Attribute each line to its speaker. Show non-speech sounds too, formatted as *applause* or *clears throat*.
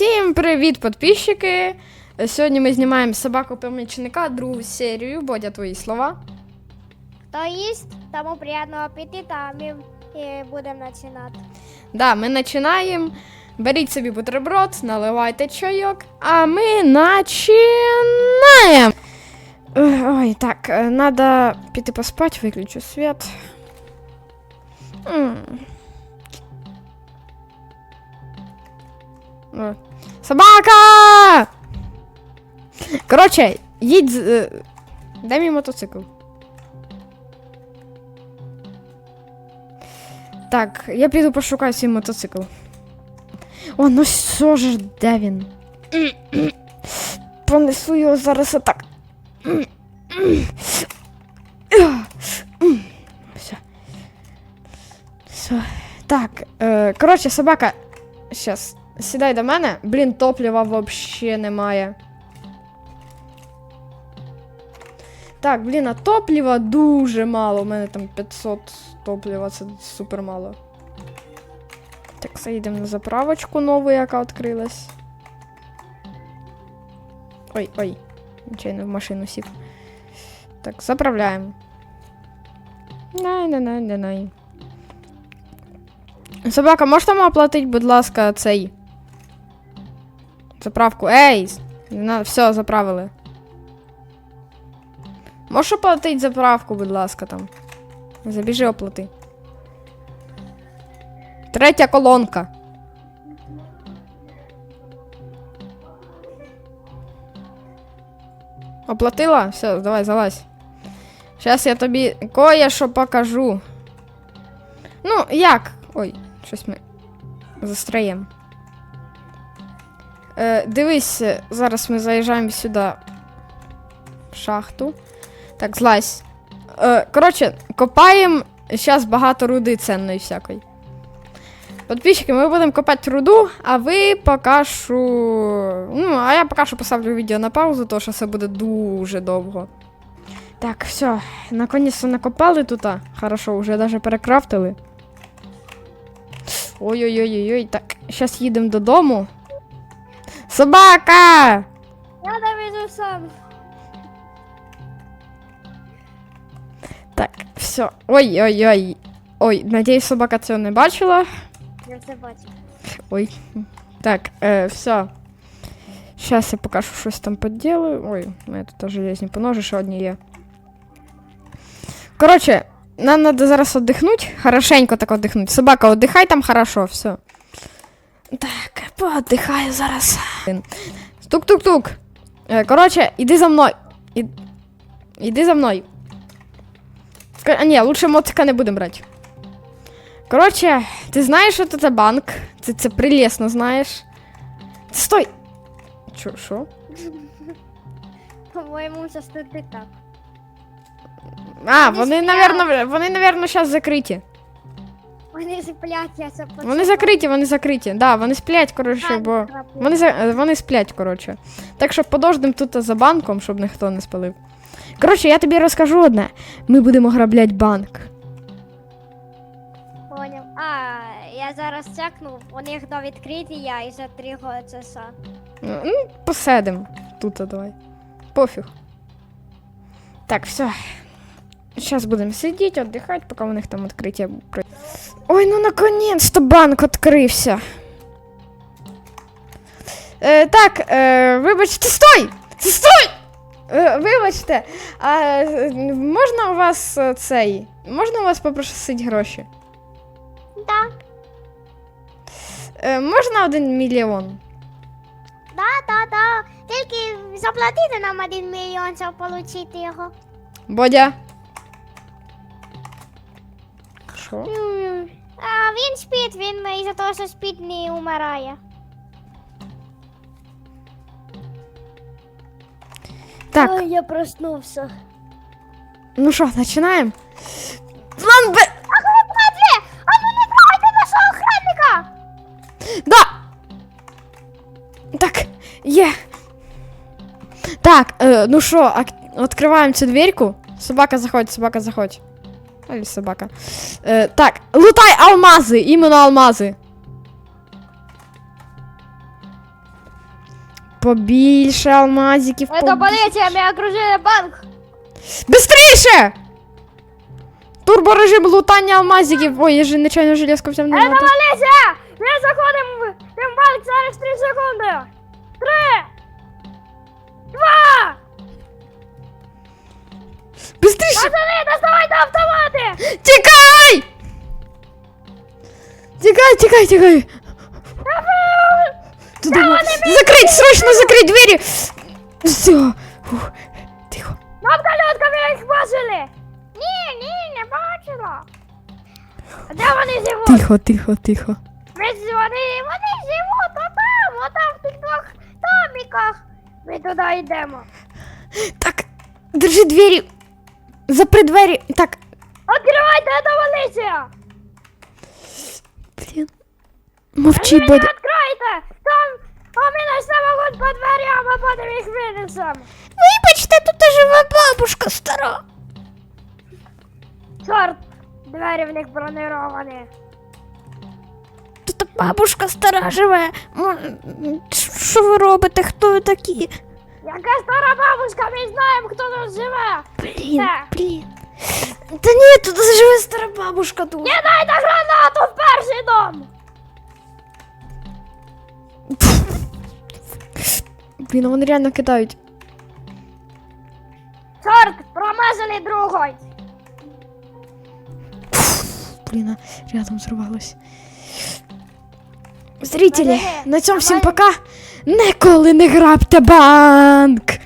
Speaker 1: Всім привіт, підписчики! Сьогодні ми знімаємо собаку помічника, другу серію. Бодя, твої слова.
Speaker 2: Хто їсть, тому приємного апетита, а ми е, будемо починати.
Speaker 1: Да, ми починаємо. Беріть собі бутерброд, наливайте чайок, а ми починаємо. Ой, так, надо піти поспати, виключу світ. М. О, Собака! Коротше, їдь. з- е, Дай мій мотоцикл. Так, я піду пошукаю свій мотоцикл. О, ну що ж, де він? *clears throat* Понесу його зараз отак. Все. Все. Так, е, коротше, собака. Щас. Сідай до мене. Блін, топлива взагалі немає. Так, блін, а топлива дуже мало. У мене там 500 топлива, це супер мало. Так, заїдемо на заправочку нову, яка відкрилась. Ой, ой. Нечайно в машину сів. Так, заправляємо. Най-най-най-най-най. Собака, можете нам оплатити, будь ласка, цей. Заправку. Ей! Все, заправили. Можеш оплатити заправку, будь ласка, там. Забіжи оплати. Третя колонка. Оплатила? Все, давай, залазь. Зараз я тобі кое-що покажу. Ну, як? Ой, щось ми застраємо. Е, дивись, зараз ми заїжджаємо сюди в шахту. Так, злазь. Е, коротше, копаємо зараз багато руди ценної всякої. Подписчики, ми будемо копати руду, а ви поки що. Ну, а я поки що поставлю відео на паузу, тому що це буде дуже довго. Так, все, наконец-то накопали тут. Хорошо, вже навіть перекрафтили. Ой-ой-ой-ой, так, зараз їдемо додому. Собака!
Speaker 2: Я довезу сам.
Speaker 1: Так, все. Ой-ой-ой. Ой, надіюсь, собака цього не бачила.
Speaker 2: Я це бачу.
Speaker 1: Ой. Так, э, все. Сейчас я пока що щось там поділаю. Ой, у мене тут железні поножи, ще одні є. Коротше, нам надо зараз отдихнути. Хорошенько так отдихнути. Собака, отдихай там хорошо, все. Так, Поотдихаю зараз. Тук-тук-тук. Е, Коротше, іди за мною. І... Іди за мною. А, ні, лучше мотика не будемо брати. Коротше, ти знаєш, що це банк? Ти це прелесно знаєш. Стой! Чо, що?
Speaker 2: По-моєму, тут не так.
Speaker 1: А,
Speaker 2: Вони
Speaker 1: навірно, вони, навірно, зараз закриті.
Speaker 2: Вони сплять, я це почула.
Speaker 1: Вони закриті, вони закриті. Да, вони сплять, коротше, бо. Вони, за- вони сплять, коротше. Так що подождемо тут за банком, щоб ніхто не спалив. Коротше, я тобі розкажу одне. Ми будемо грабляти банк.
Speaker 2: Поняв. А, я зараз чекну, у них до відкриття і за три часа.
Speaker 1: Ну, ну, посидим тут, давай. Пофіг. Так, все. Сейчас будемо сидіти, віддихати, поки у них там відкриття. Ой, ну наконец-то банк відкрився. Е, так, е, вибачте, стой! Стой! Е, вибачте, а можна у вас цей? Можна у вас попросити гроші?
Speaker 2: Да,
Speaker 1: Е, можна один мільйон?
Speaker 2: да, да, да. Тільки заплатити нам один мільйон, щоб отримати його.
Speaker 1: Бодя. Що?
Speaker 2: А він спить, він із-за того, що спить, не умирає.
Speaker 1: Так.
Speaker 2: Ой, я проснувся.
Speaker 1: Ну що, починаємо? План Б!
Speaker 2: Охранники! А ну не трогайте нашого охранника!
Speaker 1: Да! Так, є. Так, е, ну що, відкриваємо цю дверку. Собака заходь, собака заходь. Ой, собака. Е, так, лутай алмази, іменно алмази. Побільше алмазиків.
Speaker 2: Это
Speaker 1: побільше.
Speaker 2: полиция, мы окружили банк.
Speaker 1: Быстрейше! Турборежим лутання алмазиків. Ой, я же нечайно железку взяв не
Speaker 2: Это
Speaker 1: надо.
Speaker 2: полиция! Мы заходим в в банк через 3 секунды. Три! Два!
Speaker 1: Быстрейше!
Speaker 2: Пацаны, доставайте автоматы!
Speaker 1: Тікай! Тікай, тікай, тікай! Туда мо- Закрыть, срочно закрыть двери! Все. Фух. Тихо.
Speaker 2: Бабка Людка, ви їх бачили? Ні, ні, не бачила. А де вони живуть?
Speaker 1: Тихо, тихо, тихо.
Speaker 2: Ми з- вони, вони живуть отам, отам в тих двох домиках. Ми туди йдемо.
Speaker 1: Так, держи двері. Запри двері. Так.
Speaker 2: Відкривайте, це поліція!
Speaker 1: Блін. Мовчи,
Speaker 2: Ви не
Speaker 1: Бодя.
Speaker 2: відкрийте! Там, а ми знайшли вогонь по дверям, а потім їх винесемо.
Speaker 1: Вибачте, тут живе бабушка стара.
Speaker 2: Чорт, двері в них бронировані.
Speaker 1: Тут бабушка стара живе. Мо- Що ви робите? Хто ви такі?
Speaker 2: Яка стара бабушка, ми знаємо, хто тут живе.
Speaker 1: Блін,
Speaker 2: Так.
Speaker 1: блін. Та ні, тут живе стара бабушка тут.
Speaker 2: Не дайте гранату в перший дом!
Speaker 1: Блін, а вони реально кидають.
Speaker 2: Чорт, промазали другой.
Speaker 1: Блін, а рядом зірвалось. Зрителі, на цьому всім пока. Ніколи не грабте банк!